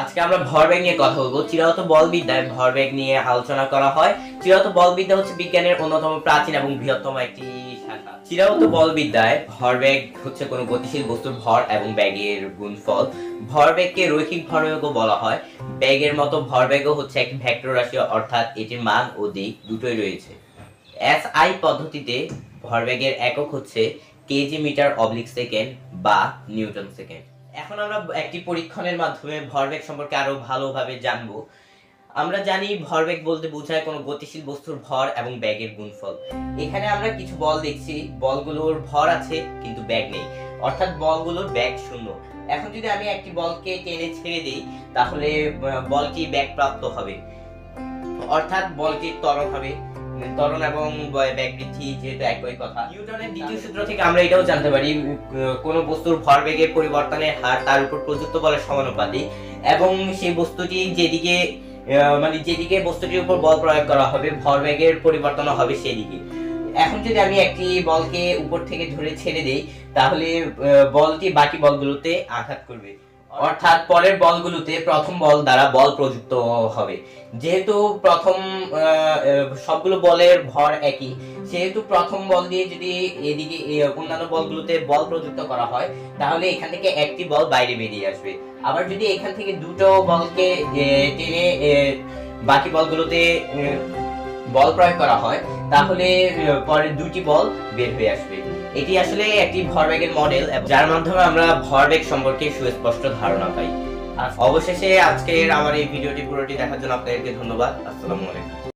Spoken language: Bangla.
আজকে আমরা ভরবেগ নিয়ে কথা বলব। চিরায়ত বলবিদ্যায় ভরবেগ নিয়ে আলোচনা করা হয়। চিরায়ত বলবিদ্যা হচ্ছে বিজ্ঞানের অন্যতম প্রাচীন এবং বৃহত্তম একটি শাখা। চিরায়ত বলবিদ্যায় ভরবেগ হচ্ছে কোনো গতিশীল বস্তুর ভর এবং ব্যাগের গুণফল। ভরবেগকে রৈখিক ভরবেগও বলা হয়। ব্যাগের মতো ভরবেগও হচ্ছে একটি ভেক্টর রাশি অর্থাৎ এটির মান ও দিক দুটোই রয়েছে। এস আই পদ্ধতিতে ভরবেগের একক হচ্ছে কেজি মিটার অবলিক সেকেন্ড বা নিউটন সেকেন্ড। এখন আমরা একটি পরীক্ষণের মাধ্যমে ভরবেগ সম্পর্কে আরও ভালোভাবে জানব। আমরা জানি ভরবেগ বলতে বোঝায় কোনো গতিশীল বস্তুর ভর এবং ব্যাগের গুণফল। এখানে আমরা কিছু বল দেখছি। বলগুলোর ভর আছে, কিন্তু ব্যাগ নেই। অর্থাৎ বলগুলোর ব্যাগ শূন্য। এখন যদি আমি একটি বলকে টেনে ছেড়ে দিই, তাহলে বলটি ব্যাগ প্রাপ্ত হবে। অর্থাৎ বলটি ত্বরণ হবে। ত্বরণ এবং ব্যাগ বৃদ্ধি যেহেতু একই কথা। নিউটনের দ্বিতীয় সূত্র থেকে আমরা এটাও জানতে পারি কোন বস্তুর ভরবেগের পরিবর্তনের হার তার উপর প্রযুক্ত বলের সমানুপাতিক এবং সেই বস্তুটি যেদিকে মানে যেদিকে বস্তুটির উপর বল প্রয়োগ করা হবে ভরবেগের পরিবর্তন হবে সেদিকে এখন যদি আমি একটি বলকে উপর থেকে ধরে ছেড়ে দেই তাহলে বলটি বাকি বলগুলোতে আঘাত করবে। অর্থাৎ পরের বলগুলোতে প্রথম বল দ্বারা বল প্রযুক্ত হবে। যেহেতু প্রথম সবগুলো বলের ভর একই, সেহেতু প্রথম বল দিয়ে যদি এদিকে অন্যান্য বলগুলোতে বল প্রযুক্ত করা হয়, তাহলে এখান থেকে একটি বল বাইরে বেরিয়ে আসবে। আবার যদি এখান থেকে দুটো বলকে টেনে বাকি বলগুলোতে বল প্রয়োগ করা হয়, তাহলে পরে দুটি বল বের হয়ে আসবে। এটি আসলে একটি ভরবেগের মডেল যার মাধ্যমে আমরা ভরবেগ সম্পর্কে সুস্পষ্ট ধারণা পাই। অবশেষে আজকের আমার এই ভিডিওটি পুরোটি দেখার জন্য আপনাদেরকে ধন্যবাদ। আসসালামু আলাইকুম।